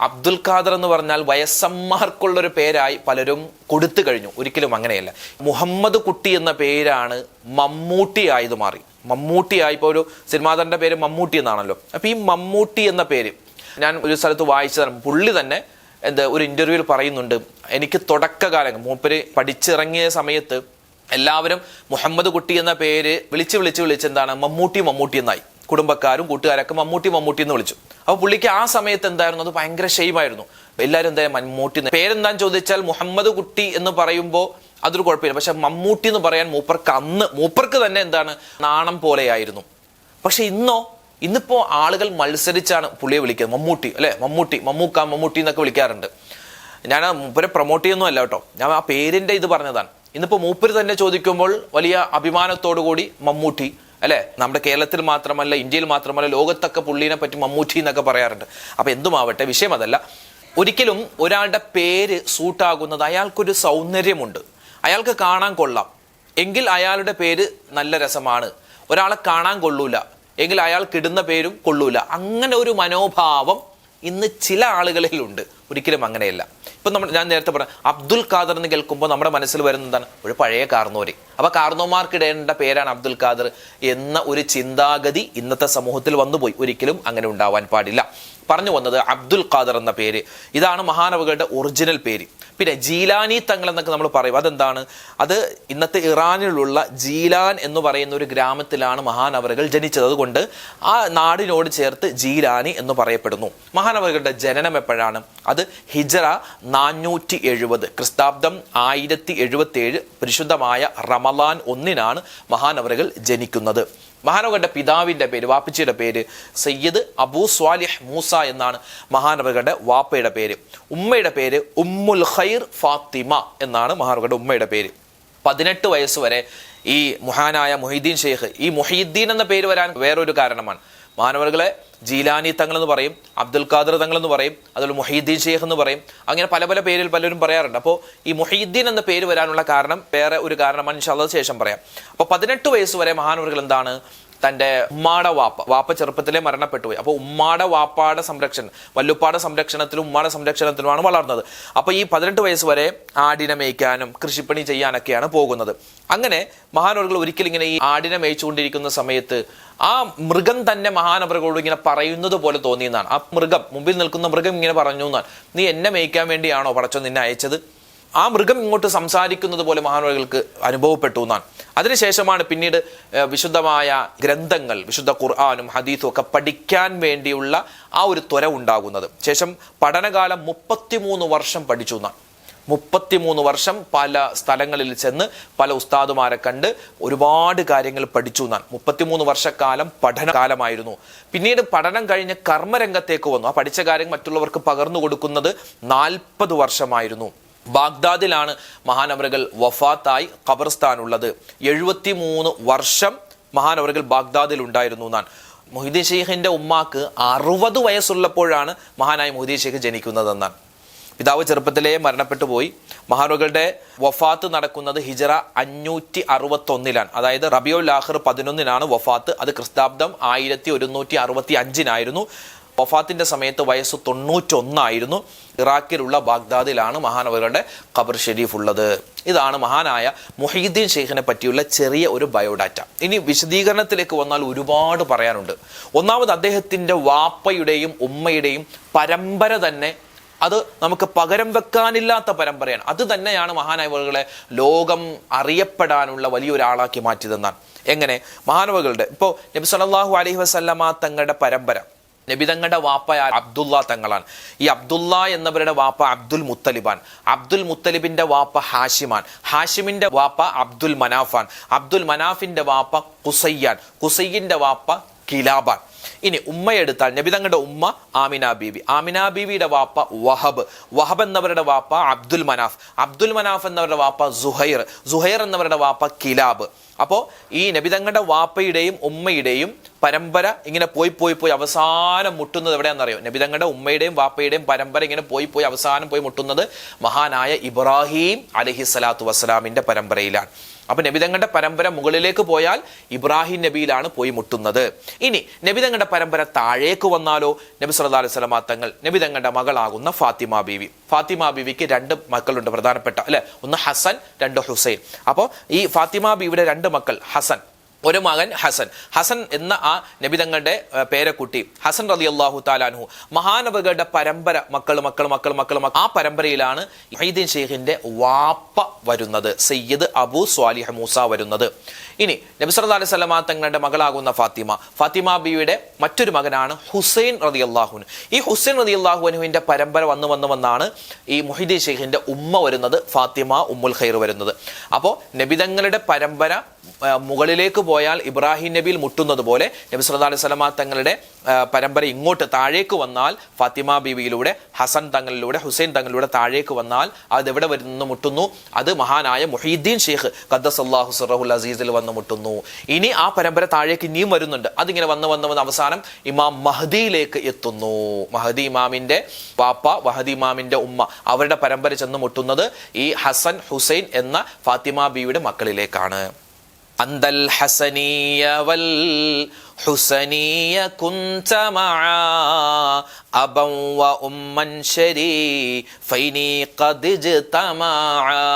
അബ്ദുൽ ഖാദർ എന്ന് പറഞ്ഞാൽ വയസ്സന്മാർക്കുള്ള ഒരു പേരായി പലരും കൊടുത്തു കഴിഞ്ഞു. ഒരിക്കലും അങ്ങനെയല്ല. മുഹമ്മദ് കുട്ടി എന്ന പേരാണ് മമ്മൂട്ടി ആയത് മാറി. മമ്മൂട്ടിയായി ഇപ്പോൾ ഒരു സിനിമാതന്റെ പേര് മമ്മൂട്ടി എന്നാണല്ലോ. അപ്പോൾ ഈ മമ്മൂട്ടി എന്ന പേര് ഞാൻ ഒരു സ്ഥലത്ത് വായിച്ചതാണ്. പുള്ളി തന്നെ എന്താ ഒരു ഇന്റർവ്യൂവിൽ പറയുന്നുണ്ട്. എനിക്ക് തുടക്കകാലം മൂപ്പര് പഠിച്ചിറങ്ങിയ സമയത്ത് എല്ലാവരും മുഹമ്മദ് കുട്ടി എന്ന പേര് വിളിച്ച് വിളിച്ച് വിളിച്ച് എന്താണ്? മമ്മൂട്ടി മമ്മൂട്ടി എന്നായി. കുടുംബക്കാരും കൂട്ടുകാരൊക്കെ മമ്മൂട്ടി മമ്മൂട്ടി എന്ന് വിളിച്ചു. അപ്പൊ പുള്ളിക്ക് ആ സമയത്ത് എന്തായിരുന്നു? അത് ഭയങ്കര ഷെയ്മായിരുന്നു എല്ലാവരും എന്താ മമ്മൂട്ടി പേരെന്താന്ന് ചോദിച്ചാൽ മുഹമ്മദ് കുട്ടി എന്ന് പറയുമ്പോൾ അതൊരു കുഴപ്പമില്ല. പക്ഷെ മമ്മൂട്ടി എന്ന് പറയാൻ മൂപ്പർക്ക് അന്ന് മൂപ്പർക്ക് തന്നെ എന്താണ്? നാണം പോലെയായിരുന്നു. പക്ഷെ ഇന്നോ ഇന്നിപ്പോ ആളുകൾ മത്സരിച്ചാണ് പുള്ളിയെ വിളിക്കുന്നത്. മമ്മൂട്ടി അല്ലെ? മമ്മൂട്ടി മമ്മൂക്ക മമ്മൂട്ടി എന്നൊക്കെ വിളിക്കാറുണ്ട്. ഞാൻ മൂപ്പരെ പ്രൊമോട്ട് ചെയ്യുന്നു അല്ല കേട്ടോ. ഞാൻ ആ പേരിന്റെ ഇത് പറഞ്ഞതാണ്. ഇന്നിപ്പോ മൂപ്പര് തന്നെ ചോദിക്കുമ്പോൾ വലിയ അഭിമാനത്തോടു കൂടി മമ്മൂട്ടി അല്ലെ? നമ്മുടെ കേരളത്തിൽ മാത്രമല്ല ഇന്ത്യയിൽ മാത്രമല്ല ലോകത്തൊക്കെ പുള്ളീനെ പറ്റി മമ്മൂട്ടി എന്നൊക്കെ പറയാറുണ്ട്. അപ്പൊ എന്തുമാവട്ടെ വിഷയം അതല്ല. ഒരിക്കലും ഒരാളുടെ പേര് സൂട്ടാകുന്നത് അയാൾക്കൊരു സൗന്ദര്യമുണ്ട്. അയാൾക്ക് കാണാൻ കൊള്ളാം. എങ്കിൽ അയാളുടെ പേര് നല്ല രസമാണ്. ഒരാളെ കാണാൻ കൊള്ളൂല. എങ്കിൽ അയാൾക്കിടുന്ന പേരും കൊള്ളൂല. അങ്ങനെ ഒരു മനോഭാവം ഇന്ന് ചില ആളുകളിലുണ്ട് ഒരിക്കലും അങ്ങനെയല്ല. ഇപ്പം നമ്മൾ ഞാൻ നേരത്തെ പറഞ്ഞു അബ്ദുൽ ഖാദർ എന്ന് കേൾക്കുമ്പോൾ നമ്മുടെ മനസ്സിൽ വരുന്ന എന്താണ്? ഒരു പഴയ കാർന്നോര്. അപ്പൊ കാർന്നോമാർക്കിടേണ്ട പേരാണ് അബ്ദുൽ ഖാദർ എന്ന ഒരു ചിന്താഗതി ഇന്നത്തെ സമൂഹത്തിൽ വന്നുപോയി. ഒരിക്കലും അങ്ങനെ ഉണ്ടാവാൻ പാടില്ല. പറഞ്ഞു വന്നത് അബ്ദുൽ ഖാദർ എന്ന പേര്. ഇതാണ് മഹാനവകളുടെ ഒറിജിനൽ പേര്. പിന്നെ ജീലാനി തങ്ങൾ എന്നൊക്കെ നമ്മൾ പറയും. അതെന്താണ്? അത് ഇന്നത്തെ ഇറാനിലുള്ള ജീലാൻ എന്ന് പറയുന്ന ഒരു ഗ്രാമത്തിലാണ് മഹാനവറുകൾ ജനിച്ചത്. അതുകൊണ്ട് ആ നാടിനോട് ചേർത്ത് ജീലാനി എന്ന് പറയപ്പെടുന്നു. മഹാനവറുകളുടെ ജനനം എപ്പോഴാണ്? അത് ഹിജറ നാനൂറ്റി എഴുപത് ക്രിസ്താബ്ദം ആയിരത്തി എഴുപത്തി ഏഴ് പരിശുദ്ധമായ റമലാൻ ഒന്നിനാണ് മഹാനവറുകൾ ജനിക്കുന്നത്. മഹാനവരുടെ പിതാവിന്റെ പേര് വാപ്പച്ചിയുടെ പേര് സയ്യിദ് അബൂ സ്വാലിഹ് മൂസ എന്നാണ് മഹാനവരുടെ വാപ്പയുടെ പേര്. ഉമ്മയുടെ പേര് ഉമ്മുൽ ഖൈർ ഫാത്തിമ എന്നാണ് മഹാനവരുടെ ഉമ്മയുടെ പേര്. പതിനെട്ട് വയസ്സ് വരെ ഈ മുഹാനായ മൊഹീദ്ദീൻ ഷെയ്ഖ് ഈ മൊഹീദ്ദീൻ എന്ന പേര് വരാൻ വേറൊരു കാരണമാണ്. മാനവറുകളെ ജീലാനി തങ്ങൾ എന്ന് പറയും അബ്ദുൽ ഖാദർ തങ്ങൾ എന്ന് പറയും അതുപോലെ മൊഹീദ്ദീൻ ഷെയ്ഖ് എന്ന് പറയും. അങ്ങനെ പല പല പേരിൽ പലരും പറയാറുണ്ട്. അപ്പോൾ ഈ മൊഹീദ്ദീൻ എന്ന പേര് വരാനുള്ള കാരണം വേറെ ഒരു കാരണമാണ് ഇൻഷാല്ല ശേഷം പറയാം. അപ്പോൾ പതിനെട്ട് വയസ്സ് വരെ മഹാനവറുകൾ എന്താണ്? തന്റെ ഉമ്മാടെ വാപ്പ വാപ്പ ചെറുപ്പത്തിലെ മരണപ്പെട്ടു പോയി അപ്പോൾ ഉമ്മാടെ വാപ്പാടെ സംരക്ഷണം വല്ലുപ്പാടെ സംരക്ഷണത്തിലും ഉമ്മാടെ സംരക്ഷണത്തിലുമാണ് വളർന്നത്. അപ്പോൾ ഈ പതിനെട്ട് വയസ്സ് വരെ ആടിനെ മേയ്ക്കാനും കൃഷിപ്പണി ചെയ്യാനൊക്കെയാണ് പോകുന്നത്. അങ്ങനെ മഹാനവറുകൾ ഒരിക്കലും ഇങ്ങനെ ഈ ആടിനെ മേയിച്ചുകൊണ്ടിരിക്കുന്ന സമയത്ത് ആ മൃഗം തന്നെ മഹാനവറുകളോട് ഇങ്ങനെ പറയുന്നത് പോലെ തോന്നിയെന്നാണ്. ആ മൃഗം മുമ്പിൽ നിൽക്കുന്ന മൃഗം ഇങ്ങനെ പറഞ്ഞു എന്നാൽ നീ എന്നെ മേയ്ക്കാൻ വേണ്ടിയാണോ പടച്ചോ നിന്നെ അയച്ചത്? ആ മൃഗം ഇങ്ങോട്ട് സംസാരിക്കുന്നത് പോലെ മഹാനവറുകൾക്ക് അനുഭവപ്പെട്ടു എന്നാണ്. അതിനുശേഷമാണ് പിന്നീട് വിശുദ്ധമായ ഗ്രന്ഥങ്ങൾ വിശുദ്ധ ഖുർആാനും ഹദീസും ഒക്കെ പഠിക്കാൻ വേണ്ടിയുള്ള ആ ഒരു ത്വര ഉണ്ടാകുന്നത്. ശേഷം പഠനകാലം മുപ്പത്തിമൂന്ന് വർഷം പഠിച്ചു എന്നാണ്. മുപ്പത്തിമൂന്ന് വർഷം പല സ്ഥലങ്ങളിൽ ചെന്ന് പല ഉസ്താദുമാരെ കണ്ട് ഒരുപാട് കാര്യങ്ങൾ പഠിച്ചു എന്നാണ്. മുപ്പത്തിമൂന്ന് വർഷക്കാലം പഠനകാലമായിരുന്നു. പിന്നീട് പഠനം കഴിഞ്ഞ് കർമ്മരംഗത്തേക്ക് വന്നു. ആ പഠിച്ച കാര്യം മറ്റുള്ളവർക്ക് പകർന്നു കൊടുക്കുന്നത് നാൽപ്പത് വർഷമായിരുന്നു. ബാഗ്ദാദിലാണ് മഹാനവറുകൾ വഫാത്തായി ഖബർസ്ഥാനുള്ളത്. എഴുപത്തി മൂന്ന് വർഷം മഹാനവറുകൾ ബാഗ്ദാദിൽ ഉണ്ടായിരുന്നു എന്നാണ്. മൊഹിദ്ദീൻ ഷെയ്ഖിന്റെ ഉമ്മാക്ക് അറുപത് വയസ്സുള്ളപ്പോഴാണ് മഹാനായ മൊഹിദ്ദീൻ ഷെയ്ഖ് ജനിക്കുന്നതെന്നാണ് പിതാവ് ചെറുപ്പത്തിലേ മരണപ്പെട്ടു പോയി. മഹാനുകളുടെ വഫാത്ത് നടക്കുന്നത് ഹിജറ അഞ്ഞൂറ്റി അറുപത്തി ഒന്നിലാണ് അതായത് റബിയുൽ ലാഹർ പതിനൊന്നിനാണ് വഫാത്ത്. അത് ക്രിസ്താബ്ദം ആയിരത്തി ഒരുന്നൂറ്റി അറുപത്തി അഞ്ചിനായിരുന്നു വഫാത്തിന്റെ സമയത്ത് വയസ്സ് തൊണ്ണൂറ്റൊന്നായിരുന്നു. ഇറാഖിലുള്ള ബാഗ്ദാദിലാണ് മഹാനവരുടെ ഖബർ ഷെരീഫ് ഉള്ളത് ഇതാണ് മഹാനായ മുഹീദ്ദീൻ ഷെയ്ഖിനെ പറ്റിയുള്ള ചെറിയ ഒരു ബയോഡാറ്റ. ഇനി വിശദീകരണത്തിലേക്ക് വന്നാൽ ഒരുപാട് പറയാനുണ്ട്. ഒന്നാമത് അദ്ദേഹത്തിന്റെ വാപ്പയുടെയും ഉമ്മയുടെയും പരമ്പര തന്നെ അത് നമുക്ക് പകരം വെക്കാനില്ലാത്ത പരമ്പരയാണ്. അത് തന്നെയാണ് മഹാനവകളെ ലോകം അറിയപ്പെടാനുള്ള വലിയൊരാളാക്കി മാറ്റിയതെന്നാണ്. എങ്ങനെ? മഹാനവകളുടെ ഇപ്പോൾ നബി സല്ലല്ലാഹു അലഹി വസല്ലമ തങ്ങളുടെ പരമ്പര. നബിതങ്ങളുടെ വാപ്പ അബ്ദുള്ള തങ്ങളാണ്. ഈ അബ്ദുള്ള എന്നവരുടെ വാപ്പ അബ്ദുൽ മുത്തലിബാൻ അബ്ദുൽ മുത്തലിബിന്റെ വാപ്പ ഹാഷിമാൻ ഹാഷിമിന്റെ വാപ്പ അബ്ദുൽ മനാഫാൻ അബ്ദുൽ മനാഫിന്റെ വാപ്പ കുസയ്യാൻ കുസയ്യിന്റെ വാപ്പ കിലാബാൻ. ഇനി ഉമ്മയെടുത്താൽ നബിതങ്ങളുടെ ഉമ്മ ആമിന ബീവി. ആമിന ബീവിയുടെ വാപ്പ വഹബ്. വഹബ് എന്നവരുടെ വാപ്പ അബ്ദുൽ മനാഫ്. അബ്ദുൽ മനാഫ് എന്നവരുടെ വാപ്പ സുഹൈർ. സുഹൈർ എന്നവരുടെ വാപ്പ കിലാബ്. അപ്പോൾ ഈ നബിതങ്ങളുടെ വാപ്പയുടെയും ഉമ്മയുടെയും പരമ്പര ഇങ്ങനെ പോയി പോയി പോയി അവസാനം മുട്ടുന്നത് എവിടെയാണെന്നറിയോ? നബിതങ്ങളുടെ ഉമ്മയുടെയും വാപ്പയുടെയും പരമ്പര ഇങ്ങനെ പോയി പോയി അവസാനം പോയി മുട്ടുന്നത് മഹാനായ ഇബ്രാഹിം അലഹി സ്വലാത്തു വസ്സലാമിന്റെ പരമ്പരയിലാണ്. അപ്പൊ നബിതങ്ങളുടെ പരമ്പര മുകളിലേക്ക് പോയാൽ ഇബ്രാഹിം നബിയിലാണ് പോയി മുട്ടുന്നത്. ഇനി നബിതങ്ങളുടെ പരമ്പര താഴേക്ക് വന്നാലോ? നബി സല്ലാ അലൈഹി സ്വലാ തങ്ങൾ നബിതങ്ങളുടെ മകളാകുന്ന ഫാത്തിമ ബീവി. ഫാത്തിമ ബീവിക്ക് രണ്ട് മക്കളുണ്ട് പ്രധാനപ്പെട്ട അല്ലെ? ഒന്ന് ഹസൻ രണ്ട് ഹുസൈൻ. അപ്പോൾ ഈ ഫാത്തിമ ബീവിയുടെ രണ്ട് മക്കൾ ഹസൻ. ഒരു മകൻ ഹസൻ. ഹസൻ എന്ന ആ നബിതങ്ങളുടെ പേരെ പേരക്കുട്ടി. ഹസൻ റലി അള്ളാഹു താലാൻഹു മഹാനവകളുടെ പരമ്പര മക്കൾ മക്കൾ മക്കൾ മക്കൾ ആ പരമ്പരയിലാണ് ഷെയ്ഖിന്റെ വാപ്പ വരുന്നത് സയ്യിദ് അബു സ്വാലിഹ് മൂസ വരുന്നത്. ഇനി നബി സല്ലല്ലാഹു അലൈഹി വസല്ലമ തങ്ങളുടെ മകളാകുന്ന ഫാത്തിമ. ഫാത്തിമ ബിയുടെ മറ്റൊരു മകനാണ് ഹുസൈൻ റതി അള്ളാഹുൻ ഈ ഹുസൈൻ റതി അള്ളാഹുനുവിന്റെ പരമ്പര വന്നു വന്നു വന്നാണ് ഈ മുഹിദ്ദീൻ ഷെയ്ഖിന്റെ ഉമ്മ വരുന്നത് ഫാത്തിമ ഉമ്മുൽ ഖൈർ വരുന്നത്. അപ്പോൾ നബിതങ്ങളുടെ പരമ്പര മുകളിലേക്ക് പോയാൽ ഇബ്രാഹിം നബിയിൽ മുട്ടുന്നത് പോലെ നബി സല്ലല്ലാഹു അലൈഹി സ്വലമ തങ്ങളുടെ പരമ്പര ഇങ്ങോട്ട് താഴേക്ക് വന്നാൽ ഫാത്തിമ ബീവിയിലൂടെ ഹസൻ തങ്ങളിലൂടെ ഹുസൈൻ തങ്ങളിലൂടെ താഴേക്ക് വന്നാൽ അത് എവിടെ വരുന്നു മുട്ടുന്നു? അത് മഹാനായ മുഹീദ്ദീൻ ഷെയ്ഖ് ഖദ്ദസ് അള്ളാഹു സുറഹുൽ അസീസിൽ വന്ന് മുട്ടുന്നു ഇനി ആ പരമ്പര താഴേക്ക് ഇനിയും വരുന്നുണ്ട് അതിങ്ങനെ വന്ന് വന്ന് വന്ന് അവസാനം ഇമാം മഹദിയിലേക്ക് എത്തുന്നു മഹദി ഇമാമിന്റെ പാപ്പ വഹദി ഇമാമിന്റെ ഉമ്മ അവരുടെ പരമ്പര ചെന്ന് മുട്ടുന്നത് ഈ ഹസൻ ഹുസൈൻ എന്ന ഫാത്തിമ ബീവിയുടെ മക്കളിലേക്കാണ് أنت الحسني والحسني كنت معا أبا وأما شريفين قد اجتمعا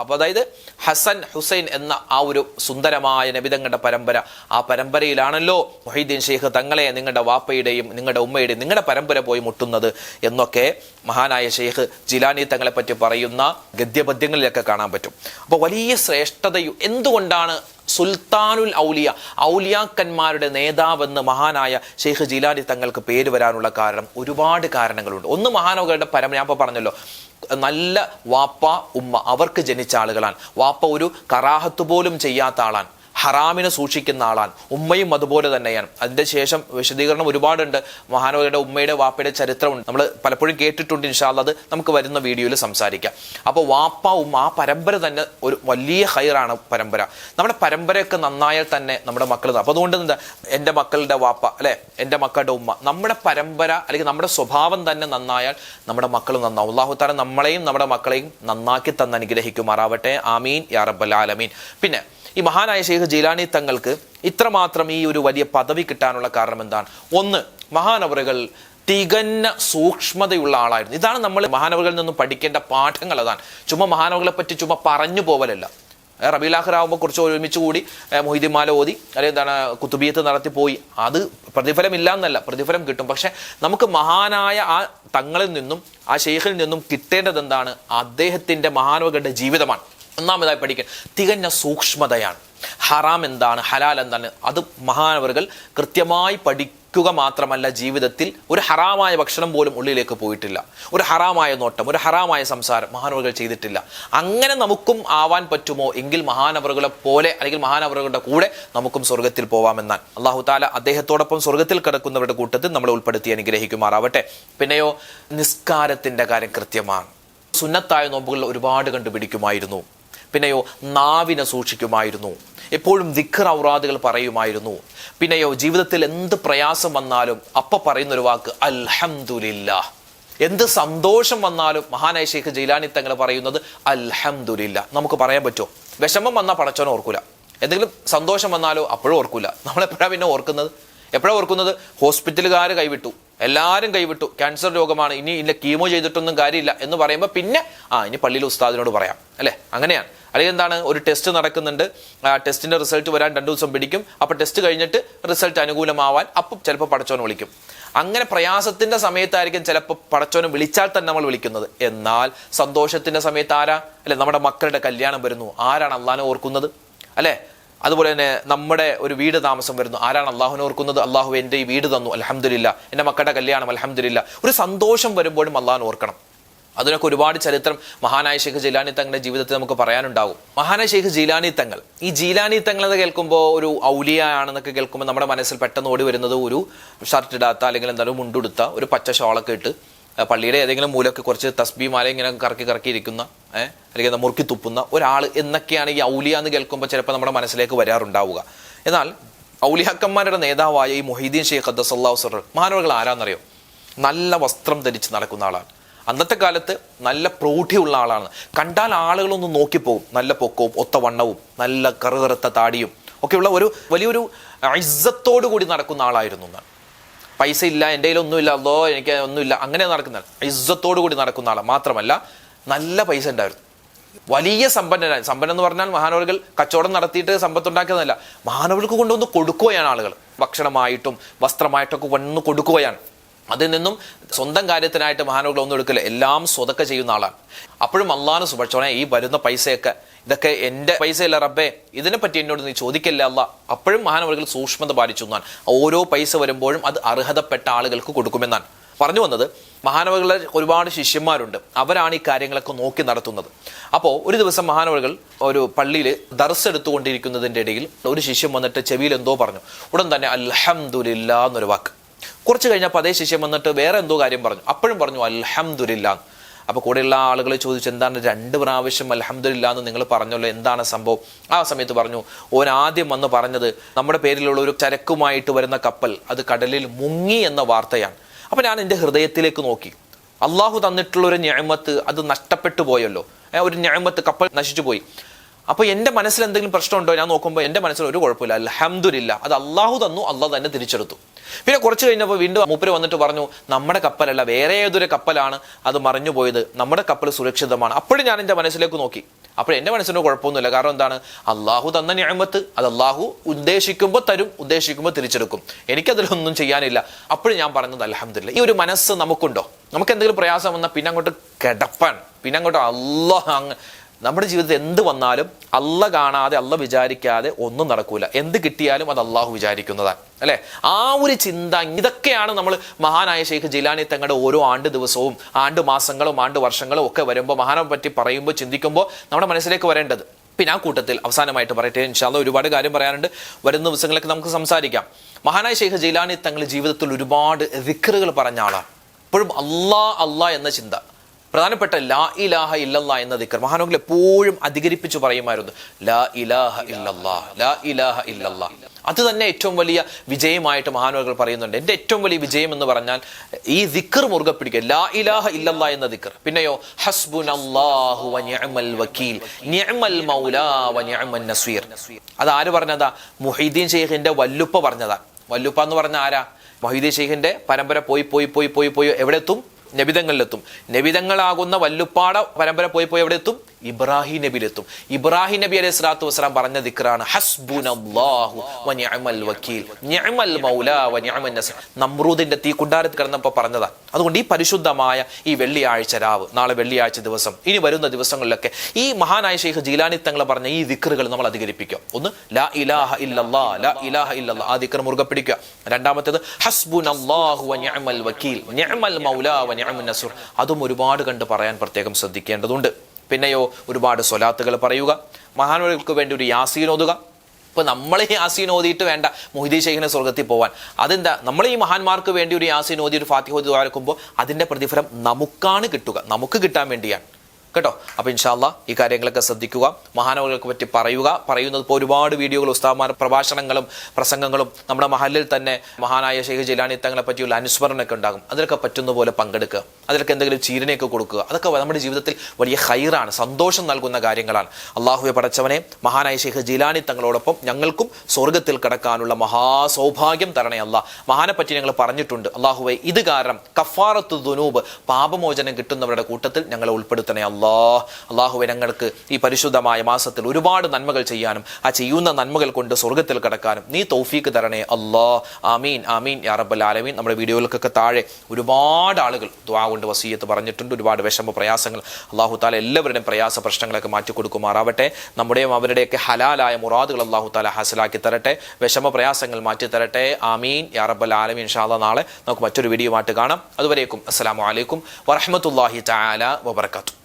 അപ്പോൾ അതായത് ഹസൻ ഹുസൈൻ എന്ന ആ ഒരു സുന്ദരമായ നബിതങ്ങളുടെ പരമ്പര ആ പരമ്പരയിലാണല്ലോ മൊഹീദ്ദീൻ ഷെയ്ഖ് തങ്ങളെ നിങ്ങളുടെ വാപ്പയുടെയും നിങ്ങളുടെ ഉമ്മയുടെയും നിങ്ങളുടെ പരമ്പര പോയി മുട്ടുന്നത് എന്നൊക്കെ മഹാനായ ഷെയ്ഖ് ജിലാനി തങ്ങളെ പറ്റി പറയുന്ന ഗദ്യപദ്യങ്ങളിലൊക്കെ കാണാൻ പറ്റും അപ്പോൾ വലിയ ശ്രേഷ്ഠതയും എന്തുകൊണ്ടാണ് സുൽത്താനുൽ ഔലിയ ഔലിയാക്കന്മാരുടെ നേതാവെന്ന് മഹാനായ ഷെയ്ഖ് ജിലാനി തങ്ങൾക്ക് പേര് വരാനുള്ള കാരണം ഒരുപാട് കാരണങ്ങളുണ്ട്. ഒന്ന് മഹാനവകളുടെ പരമ ഞാൻ ഇപ്പോൾ പറഞ്ഞല്ലോ നല്ല വാപ്പ ഉമ്മ അവർക്ക് ജനിച്ച ആളുകളാണ്. വാപ്പ ഒരു കറാഹത്ത് പോലും ചെയ്യാത്ത ആളാണ്. ഹറാമിനെ സൂക്ഷിക്കുന്ന ആളാണ്. ഉമ്മയും അതുപോലെ തന്നെയാണ്. അതിന്റെ ശേഷം വിശദീകരണം ഒരുപാടുണ്ട്. മഹാനവരുടെ ഉമ്മയുടെ വാപ്പയുടെ ചരിത്രമുണ്ട്. നമ്മൾ പലപ്പോഴും കേട്ടിട്ടുണ്ട് ഇൻഷാല്ല അത് നമുക്ക് വരുന്ന വീഡിയോയിൽ സംസാരിക്കാം. അപ്പോൾ വാപ്പ ഉമ്മ ആ പരമ്പര തന്നെ ഒരു വലിയ ഹൈറാണ് പരമ്പര. നമ്മുടെ പരമ്പരയൊക്കെ നന്നായാൽ തന്നെ നമ്മുടെ മക്കൾ അപ്പോൾ അതുകൊണ്ട് എന്താ? എന്റെ മക്കളുടെ വാപ്പ അല്ലെ? എന്റെ മക്കളുടെ ഉമ്മ. നമ്മുടെ പരമ്പര അല്ലെങ്കിൽ നമ്മുടെ സ്വഭാവം തന്നെ നന്നായാൽ നമ്മുടെ മക്കൾ നന്നാവും. അള്ളാഹു താല നമ്മളെയും നമ്മുടെ മക്കളെയും നന്നാക്കി തന്ന് അനുഗ്രഹിക്കുമാറാവട്ടെ. ആമീൻ. യാ റബ്ബൽ ആലമീൻ. പിന്നെ ഈ മഹാനായ ഷെയ്ഖ് ജീലാനി തങ്ങൾക്ക് ഇത്രമാത്രം ഈ ഒരു വലിയ പദവി കിട്ടാനുള്ള കാരണം എന്താണ്? ഒന്ന് മഹാനവറുകൾ തികഞ്ഞ സൂക്ഷ്മതയുള്ള ആളായിരുന്നു. ഇതാണ് നമ്മൾ മഹാനവറുകളിൽ നിന്നും പഠിക്കേണ്ട പാഠങ്ങൾ അതാണ്. ചുമ്മാ മഹാനവറുകളെ പറ്റി ചുമ്മാ പറഞ്ഞു പോവലല്ല. റബീലാഹറാവുമ്പോൾ കുറച്ച് ഒരുമിച്ച് കൂടി മൊഹിദ്ദിമാല ഓതി അല്ലെങ്കിൽ എന്താണ് കുത്തുബിയത്ത് നടത്തി പോയി. അത് പ്രതിഫലമില്ല എന്നല്ല പ്രതിഫലം കിട്ടും. പക്ഷെ നമുക്ക് മഹാനായ ആ തങ്ങളിൽ നിന്നും ആ ഷെയ്ഖിൽ നിന്നും കിട്ടേണ്ടത് എന്താണ്? അദ്ദേഹത്തിന്റെ മഹാനവകളുടെ ജീവിതമാണ്. ഒന്നാമതായി പഠിക്കാൻ തികഞ്ഞ സൂക്ഷ്മതയാണ്. ഹറാം എന്താണ് ഹലാൽ എന്താണ് അത് മഹാനവറുകൾ കൃത്യമായി പഠിക്കുക മാത്രമല്ല ജീവിതത്തിൽ ഒരു ഹറാമായ ഭക്ഷണം പോലും ഉള്ളിലേക്ക് പോയിട്ടില്ല. ഒരു ഹറാമായ നോട്ടം ഒരു ഹറാമായ സംസാരം മഹാനവറുകൾ ചെയ്തിട്ടില്ല. അങ്ങനെ നമുക്കും ആവാൻ പറ്റുമോ? എങ്കിൽ മഹാനവറുകളെ പോലെ അല്ലെങ്കിൽ മഹാനവറുകളുടെ കൂടെ നമുക്കും സ്വർഗത്തിൽ പോവാമെന്നാൽ അള്ളാഹു താല അദ്ദേഹത്തോടൊപ്പം സ്വർഗത്തിൽ കിടക്കുന്നവരുടെ കൂട്ടത്തിൽ നമ്മളെ ഉൾപ്പെടുത്തി അനുഗ്രഹിക്കുമാറാവട്ടെ. പിന്നെയോ നിസ്കാരത്തിന്റെ കാര്യം കൃത്യമാണ്. സുന്നത്തായ നോമ്പുകൾ ഒരുപാട് കണ്ടുപിടിക്കുമായിരുന്നു. പിന്നെയോ നാവിനെ സൂക്ഷിക്കുമായിരുന്നു. എപ്പോഴും ദിഖർ ഔറാദുകൾ പറയുമായിരുന്നു. പിന്നെയോ ജീവിതത്തിൽ എന്ത് പ്രയാസം വന്നാലും അപ്പ പറയുന്ന ഒരു വാക്ക് അൽഹംദുലില്ല എന്ത് സന്തോഷം വന്നാലും മഹാനായ ഷെയ്ഖ് ജയിലാനി തങ്ങൾ പറയുന്നത് അൽഹംദുലില്ല നമുക്ക് പറയാൻ പറ്റുമോ? വിഷമം വന്നാൽ പടച്ചോനെ ഓർക്കൂല. എന്തെങ്കിലും സന്തോഷം വന്നാലോ അപ്പോഴും ഓർക്കൂല. നമ്മളെപ്പോഴാണ് പിന്നെ ഓർക്കുന്നത്? എപ്പോഴാണ് ഓർക്കുന്നത്? ഹോസ്പിറ്റലുകാർ കൈവിട്ടു. എല്ലാവരും കൈവിട്ടു. ക്യാൻസർ രോഗമാണ്. ഇനി ഇല്ല കീമോ ചെയ്തിട്ടൊന്നും കാര്യമില്ല എന്ന് പറയുമ്പോൾ പിന്നെ ആ ഇനി പള്ളിയിൽ ഉസ്താദിനോട് പറയാം. അല്ലേ? അങ്ങനെയാണ്. അല്ലെങ്കിൽ എന്താണ് ഒരു ടെസ്റ്റ് നടക്കുന്നുണ്ട്. ആ ടെസ്റ്റിന്റെ റിസൾട്ട് വരാൻ രണ്ടു ദിവസം പിടിക്കും. അപ്പോൾ ടെസ്റ്റ് കഴിഞ്ഞിട്ട് റിസൾട്ട് അനുകൂലമാവാൻ അപ്പം ചിലപ്പോൾ പടച്ചോനെ വിളിക്കും. അങ്ങനെ പ്രയാസത്തിന്റെ സമയത്തായിരിക്കും ചിലപ്പോൾ പടച്ചോനെ വിളിച്ചാൽ തന്നെ നമ്മൾ വിളിക്കുന്നത്. എന്നാൽ സന്തോഷത്തിന്റെ സമയത്ത് ആരാ? അല്ലെ നമ്മുടെ മക്കളുടെ കല്യാണം വരുന്നു. ആരാണ് അള്ളാനെ ഓർക്കുന്നത്? അല്ലെ? അതുപോലെ തന്നെ നമ്മുടെ ഒരു വീട് താമസം വരുന്നു. ആരാണ് അള്ളാഹുവിനെ ഓർക്കുന്നത്? അള്ളാഹു എന്റെ ഈ വീട് തന്നു. അലഹമില്ല എന്റെ മക്കളുടെ കല്യാണം അലഹമില്ല ഒരു സന്തോഷം വരുമ്പോഴും അള്ളാഹുനെ ഓർക്കണം. അതിനൊക്കെ ഒരുപാട് ചരിത്രം മഹാനായ ഷെയ്ഖ് ജീലാനി തങ്ങളുടെ ജീവിതത്തിൽ നമുക്ക് പറയാനുണ്ടാകും. മഹാനായ ഷെയ്ഖ് ജീലാനി തങ്ങൾ. ഈ ജീലാനി തങ്ങൾ എന്ന് കേൾക്കുമ്പോൾ ഒരു ഔലിയ ആണെന്നൊക്കെ കേൾക്കുമ്പോൾ നമ്മുടെ മനസ്സിൽ പെട്ടെന്ന് ഓടി വരുന്നത് ഒരു ഷർട്ട് ഇടാത്ത അല്ലെങ്കിൽ എന്തായാലും മുണ്ടുടുത്ത ഒരു പച്ച ഷോളൊക്കെ ഇട്ട് പള്ളിയുടെ ഏതെങ്കിലും മൂലമൊക്കെ കുറച്ച് തസ്ബി മാല ഇങ്ങനെ കറക്കി കറക്കി ഇരിക്കുന്ന ഏഹ് അല്ലെങ്കിൽ മുറുക്കി തുപ്പുന്ന ഒരാൾ എന്നൊക്കെയാണ് ഈ ഔലിയ എന്ന് കേൾക്കുമ്പോൾ ചിലപ്പോൾ നമ്മുടെ മനസ്സിലേക്ക് വരാറുണ്ടാവുക. എന്നാൽ ഔലിയാക്കന്മാരുടെ നേതാവായ ഈ മൊഹീദ്ദീൻ ഷെയ്ഖ് അദ്ദസല്ലാഹു സർ മഹാനവകൾ ആരാന്നറിയോ? നല്ല വസ്ത്രം ധരിച്ച് നടക്കുന്ന ആളാണ്. അന്നത്തെ കാലത്ത് നല്ല പ്രൗഢിയുള്ള ആളാണ്. കണ്ടാൽ ആളുകളൊന്ന് നോക്കിപ്പോകും. നല്ല പൊക്കവും ഒത്ത വണ്ണവും നല്ല കറുകറുത്ത താടിയും ഒക്കെയുള്ള ഒരു വലിയൊരു ഇസ്സത്തോടു കൂടി നടക്കുന്ന ആളായിരുന്നു എന്നാണ് പൈസ ഇല്ല എന്റെ കയ്യിലൊന്നുമില്ല അതോ എനിക്ക് ഒന്നുമില്ല അങ്ങനെ നടക്കുന്ന ഇസ്സത്തോടു കൂടി നടക്കുന്ന ആളാണ് മാത്രമല്ല നല്ല പൈസ ഉണ്ടായിരുന്നു. വലിയ സമ്പന്നനായി സമ്പന്നൻ എന്ന് പറഞ്ഞാൽ മഹാനവറുകൾ കച്ചവടം നടത്തിയിട്ട് സമ്പത്തുണ്ടാക്കിയതല്ല. മഹാനവർക്ക് കൊണ്ടുവന്ന് കൊടുക്കുകയാണ് ആളുകൾ. ഭക്ഷണമായിട്ടും വസ്ത്രമായിട്ടൊക്കെ വന്ന് കൊടുക്കുകയാണ്. അതിൽ നിന്നും സ്വന്തം കാര്യത്തിനായിട്ട് മഹാനുകൾ ഒന്നും എടുക്കില്ല. എല്ലാം സ്വതൊക്കെ ചെയ്യുന്ന ആളാണ്. അപ്പോഴും അള്ളാഹ് സുഭക്ഷണേ ഈ വരുന്ന പൈസയൊക്കെ ഇതൊക്കെ എന്റെ പൈസയല്ല റബ്ബേ. ഇതിനെപ്പറ്റി എന്നോട് നീ ചോദിക്കല്ല അല്ല അപ്പോഴും മഹാനവകൾ സൂക്ഷ്മത പാലിച്ചു എന്നാണ്. ഓരോ പൈസ വരുമ്പോഴും അത് അർഹതപ്പെട്ട ആളുകൾക്ക് കൊടുക്കുമെന്നാണ്. പറഞ്ഞു വന്നത് മഹാനവകളിൽ ഒരുപാട് ശിഷ്യന്മാരുണ്ട്. അവരാണ് ഈ കാര്യങ്ങളൊക്കെ നോക്കി നടത്തുന്നത്. അപ്പോൾ ഒരു ദിവസം മഹാനവകൾ ഒരു പള്ളിയിൽ ദർസ് എടുത്തുകൊണ്ടിരിക്കുന്നതിന്റെ ഇടയിൽ ഒരു ശിഷ്യൻ വന്നിട്ട് ചെവിയിൽ എന്തോ പറഞ്ഞു. ഉടൻ തന്നെ അൽഹംദുലില്ല എന്നൊരു വാക്ക്. കുറച്ച് കഴിഞ്ഞപ്പോൾ അതേ ശിഷ്യൻ വന്നിട്ട് വേറെ എന്തോ കാര്യം പറഞ്ഞു. അപ്പോഴും പറഞ്ഞു അലഹമുല്ല അപ്പോൾ കൂടെയുള്ള ആളുകൾ ചോദിച്ചു എന്താണ് രണ്ട് പ്രാവശ്യം അലഹമുല്ല എന്ന് നിങ്ങൾ പറഞ്ഞല്ലോ? എന്താണ് സംഭവം? ആ സമയത്ത് പറഞ്ഞു ഓൻ ആദ്യം വന്ന് പറഞ്ഞത് നമ്മുടെ പേരിലുള്ള ഒരു ചരക്കുമായിട്ട് വരുന്ന കപ്പൽ അത് കടലിൽ മുങ്ങി എന്ന വാർത്തയാണ്. അപ്പോൾ ഞാൻ എന്റെ ഹൃദയത്തിലേക്ക് നോക്കി. അള്ളാഹു തന്നിട്ടുള്ള ഒരു ഞാമത്ത് അത് നഷ്ടപ്പെട്ടു പോയല്ലോ. ഒരു ഞാമത്ത് കപ്പൽ നശിച്ചു പോയി. അപ്പോൾ എന്റെ മനസ്സിൽ എന്തെങ്കിലും പ്രശ്നമുണ്ടോ? ഞാൻ നോക്കുമ്പോൾ എന്റെ മനസ്സിൽ ഒരു കുഴപ്പമില്ല. അലഹമുല്ല അത് അള്ളാഹു തന്നു അള്ളാഹ് തന്നെ തിരിച്ചെടുത്തു. പിന്നെ കുറച്ച് കഴിഞ്ഞപ്പോൾ വീണ്ടും മൂപ്പര് വന്നിട്ട് പറഞ്ഞു നമ്മുടെ കപ്പലല്ല വേറെ ഏതൊരു കപ്പലാണ് അത് മറിഞ്ഞു പോയത്. നമ്മുടെ കപ്പൽ സുരക്ഷിതമാണ്. അപ്പോഴും ഞാൻ എന്റെ മനസ്സിലേക്ക് നോക്കി. അപ്പോൾ എന്റെ മനസ്സിന് കുഴപ്പമൊന്നുമില്ല. കാരണം എന്താണ്? അള്ളാഹു തന്ന ഞാമത്ത് അത് അള്ളാഹു ഉദ്ദേശിക്കുമ്പോൾ തരും ഉദ്ദേശിക്കുമ്പോൾ തിരിച്ചെടുക്കും. എനിക്കതിലൊന്നും ചെയ്യാനില്ല. അപ്പോഴും ഞാൻ പറഞ്ഞത് അലഹമില്ല ഈ ഒരു മനസ്സ് നമുക്കുണ്ടോ? നമുക്ക് എന്തെങ്കിലും പ്രയാസം വന്നാൽ പിന്നെ അങ്ങോട്ട് കിടപ്പാൻ പിന്നെ അങ്ങോട്ട് അള്ളാഹ് അങ്ങ് നമ്മുടെ ജീവിതത്തിൽ എന്ത് വന്നാലും അല്ല കാണാതെ അല്ല വിചാരിക്കാതെ ഒന്നും നടക്കൂല. എന്ത് കിട്ടിയാലും അത് അള്ളാഹു വിചാരിക്കുന്നതാണ്. അല്ലെ? ആ ഒരു ചിന്ത ഇതൊക്കെയാണ് നമ്മൾ മഹാനായ ഷെയ്ഖ് ജിലാനി തങ്ങളുടെ ഓരോ ആണ്ട് ദിവസവും ആണ്ട് മാസങ്ങളും ആണ്ട് വർഷങ്ങളും ഒക്കെ വരുമ്പോൾ മഹാനെ പറ്റി പറയുമ്പോൾ ചിന്തിക്കുമ്പോൾ നമ്മുടെ മനസ്സിലേക്ക് വരേണ്ടത്. പിന്നെ ആ കൂട്ടത്തിൽ അവസാനമായിട്ട് പറയട്ടെ ഇൻഷാല്ല ഒരുപാട് കാര്യം പറയാനുണ്ട്. വരുന്ന ദിവസങ്ങളൊക്കെ നമുക്ക് സംസാരിക്കാം. മഹാനായ ഷെയ്ഖ് ജിലാനി തങ്ങൾ ജീവിതത്തിൽ ഒരുപാട് റിക്കറുകൾ പറഞ്ഞ ആളാണ്. ഇപ്പോഴും അല്ലാ അല്ലാ എന്ന ചിന്ത. പ്രധാനപ്പെട്ട ലാ ഇലാഹ ഇല്ലല്ല എന്ന ദിക്കർ മഹാനോകൾ എപ്പോഴും അധികരിപ്പിച്ചു പറയുമായിരുന്നു. ലാ ഇലാഹ ഇല്ലല്ലാ ലാ ഇലാഹ ഇല്ലല്ലാ. അത് തന്നെ ഏറ്റവും വലിയ വിജയമായിട്ട് മഹാനോകൾ പറയുന്നുണ്ട്. എന്റെ ഏറ്റവും വലിയ വിജയം എന്ന് പറഞ്ഞാൽ ഈ ദിക്കർ മുറുകെ പിടിക്കുക. ലാ ഇലാഹ ഇല്ലല്ലാ എന്ന ദിക്കർ പിന്നെയോ ഹസ്ബുൻ വ നിഅമൽ വക്കീൽ. നിഅമൽ മൗലാ വ അത് ആര് പറഞ്ഞതാ? മുഹീദ്ദീൻ ഷെയ്ഖിന്റെ വല്ലുപ്പ പറഞ്ഞതാ. വല്ലുപ്പ എന്ന് പറഞ്ഞ ആരാ? മൊഹീദ്ദീൻ ഷെയ്ഖിന്റെ പരമ്പര പോയി പോയി പോയി പോയി പോയി എവിടെ എത്തും നബിതങ്ങളിലെത്തും. നബിതങ്ങളാകുന്ന വല്ലുപ്പാട പരമ്പര പോയി പോയി എവിടെ എത്തും ഇബ്രാഹിം നബിയിലെത്തും. ഇബ്രാഹിം നബി അലൈഹി സ്വലാത്തു വസ്സലാം പറഞ്ഞ ദിക്റാണ് നമ്രൂദിന്റെ തീ കുണ്ടാരത്ത് കിടന്നപ്പോൾ പറഞ്ഞതാ അതുകൊണ്ട് ഈ പരിശുദ്ധമായ ഈ വെള്ളിയാഴ്ച രാവ് നാളെ വെള്ളിയാഴ്ച ദിവസം ഇനി വരുന്ന ദിവസങ്ങളിലൊക്കെ ഈ മഹാനായ ഷെയ്ഖ് ജീലാനി തങ്ങൾ പറഞ്ഞ ഈ ദിക്റുകൾ നമ്മൾ അധികരിപ്പിക്കുക. ഒന്ന് ലാ ഇലാഹ ഇല്ലല്ലാ ലാ ഇലാഹ ഇല്ലല്ലാ ആ ദിക്ർ മുറുകെ പിടിക്കുക. രണ്ടാമത്തേത് ഹസ്ബുനല്ലാഹു വ നിഅമൽ വക്കീൽ. നിഅമൽ മൗലാ വ നിഅമൻ നസൂർ. അതും ഒരുപാട് കണ്ട് പറയാൻ പ്രത്യേകം ശ്രദ്ധിക്കേണ്ടതുണ്ട്. പിന്നെയോ ഒരുപാട് സ്വലാത്തുകൾ പറയുക. മഹാനുകൾക്ക് വേണ്ടി ഒരു യാസീൻ ഓതുക. ഇപ്പൊ നമ്മൾ യാസീൻ ഓതിയിട്ട് വേണ്ട മൊഹിദി ഷെയ്ഖിനെ സ്വർഗത്തിൽ പോവാൻ. അതെന്താ? നമ്മൾ ഈ മഹാന്മാർക്ക് വേണ്ടി ഒരു യാസീൻ ഓതി ഒരു ഫാത്തിഹ ഓതി വാരക്കുമ്പോൾ അതിന്റെ പ്രതിഫലം നമുക്കാണ് കിട്ടുക. നമുക്ക് കിട്ടാൻ വേണ്ടിയാണ്. കേട്ടോ? അപ്പൊ ഇൻഷാല്ല ഈ കാര്യങ്ങളൊക്കെ ശ്രദ്ധിക്കുക. മഹാനവകൾക്ക് പറ്റി പറയുക. പറയുന്നത് ഇപ്പോൾ ഒരുപാട് വീഡിയോകൾ ഉസ്താമാർ പ്രഭാഷണങ്ങളും പ്രസംഗങ്ങളും നമ്മുടെ മഹലിൽ തന്നെ മഹാനായ ഷെയ്ഖ് ജിലാനി തങ്ങളെ പറ്റിയുള്ള അനുസ്മരണമൊക്കെ ഉണ്ടാകും. അതിലൊക്കെ പറ്റുന്ന പോലെ പങ്കെടുക്കുക. അതിലൊക്കെ എന്തെങ്കിലും ചീരനെയൊക്കെ കൊടുക്കുക. അതൊക്കെ നമ്മുടെ ജീവിതത്തിൽ വലിയ ഹൈറാണ് സന്തോഷം നൽകുന്ന കാര്യങ്ങളാണ്. അള്ളാഹുവെ പടച്ചവനെ മഹാനായ ഷെയ്ഖ് ജിലാനി തങ്ങളോടൊപ്പം ഞങ്ങൾക്കും സ്വർഗത്തിൽ കടക്കാനുള്ള മഹാസൗഭാഗ്യം തരണേ അല്ല മഹാനെ പറ്റി ഞങ്ങൾ പറഞ്ഞിട്ടുണ്ട്. അള്ളാഹുവെ ഇത് കാരണം കഫാറത്ത് ദുനൂബ് പാപമോചനം കിട്ടുന്നവരുടെ കൂട്ടത്തിൽ ഞങ്ങളെ ഉൾപ്പെടുത്തണേ അല്ല അല്ലാ അള്ളാഹുവെ ഞങ്ങൾക്ക് ഈ പരിശുദ്ധമായ മാസത്തിൽ ഒരുപാട് നന്മകൾ ചെയ്യാനും ആ ചെയ്യുന്ന നന്മകൾ കൊണ്ട് സ്വർഗത്തിൽ കിടക്കാനും നീ തൗഫീക്ക് തരണേ അല്ലാ ആമീൻ ആമീൻ യാ റബ്ബൽ ആലമീൻ. നമ്മുടെ വീഡിയോകൾക്കൊക്കെ താഴെ ഒരുപാട് ആളുകൾ ദ്വാ കൊണ്ട് വസീയത്ത് പറഞ്ഞിട്ടുണ്ട്. ഒരുപാട് വിഷമ പ്രയാസങ്ങൾ അള്ളാഹു താല എല്ലാവരുടെയും പ്രയാസ പ്രശ്നങ്ങളൊക്കെ മാറ്റി കൊടുക്കുമാറാവട്ടെ. നമ്മുടെയും അവരുടെയൊക്കെ ഹലാലായ മുറാദുകൾ അള്ളാഹു താല ഹാസിലാക്കി തരട്ടെ. വിഷമ പ്രയാസങ്ങൾ മാറ്റി തരട്ടെ. ആമീൻ യാ റബ്ബൽ ആലമീൻ. ഷാദ നാളെ നമുക്ക് മറ്റൊരു വീഡിയോ ആയിട്ട് കാണാം. അതുവരേക്കും അസ്സാം വലൈക്കും വറഹമത്തല്ലാഹി താല വബറകാതുഹു.